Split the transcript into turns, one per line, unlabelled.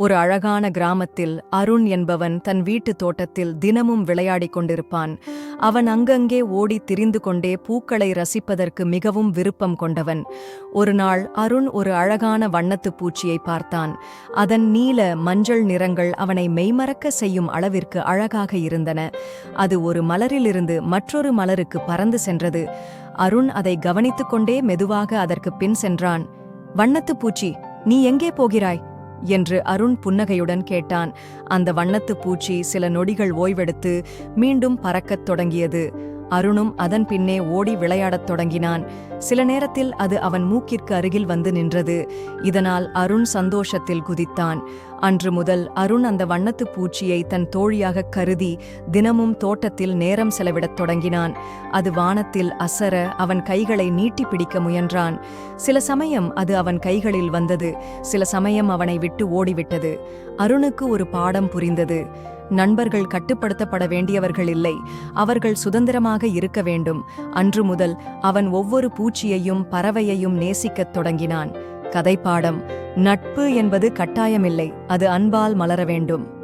ஒரு அழகான கிராமத்தில் அருண் என்பவன் தன் வீட்டு தோட்டத்தில் தினமும் விளையாடிக் கொண்டிருப்பான். அவன் அங்கங்கே ஓடி திரிந்து கொண்டே பூக்களை ரசிப்பதற்கு மிகவும் விருப்பம் கொண்டவன். ஒரு நாள் அருண் ஒரு அழகான வண்ணத்துப் பூச்சியை பார்த்தான். அதன் நீல மஞ்சள் நிறங்கள் அவனை மெய்மறக்க செய்யும் அளவிற்கு அழகாக இருந்தன. அது ஒரு மலரிலிருந்து மற்றொரு மலருக்கு பறந்து சென்றது. அருண் அதை கவனித்துக் கொண்டே மெதுவாக அதற்கு பின் சென்றான். வண்ணத்துப் பூச்சி நீ எங்கே போகிறாய்? என்று அருண் புன்னகையுடன் கேட்டான். அந்த வண்ணத்து பூச்சி சில நொடிகள் ஓய்வெடுத்து மீண்டும் பறக்கத் தொடங்கியது. அருணும் அதன் பின்னே ஓடி விளையாடத் தொடங்கினான். சில நேரத்தில் அது அவன் மூக்கிற்கு அருகில் வந்து நின்றது. இதனால் அருண் சந்தோஷத்தில் குதித்தான். அன்று முதல் அருண் அந்த வண்ணத்துப் பூச்சியை தன் தோழியாகக் கருதி தினமும் தோட்டத்தில் நேரம் செலவிடத் தொடங்கினான். அது வானத்தில் அசர அவன் கைகளை நீட்டி பிடிக்க முயன்றான். சில சமயம் அது அவன் கைகளில் வந்தது. சில சமயம் அவனை விட்டு ஓடிவிட்டது. அருணுக்கு ஒரு பாடம் புரிந்தது. நண்பர்கள் கட்டுப்படுத்தப்பட வேண்டியவர்கள் இல்லை. அவர்கள் சுதந்திரமாக இருக்க வேண்டும். அன்று முதல் அவன் ஒவ்வொரு பூச்சியையும் பறவையையும் நேசிக்கத் தொடங்கினான். கதைப்பாடம் நட்பு என்பது கட்டாயமில்லை. அது அன்பால் மலர வேண்டும்.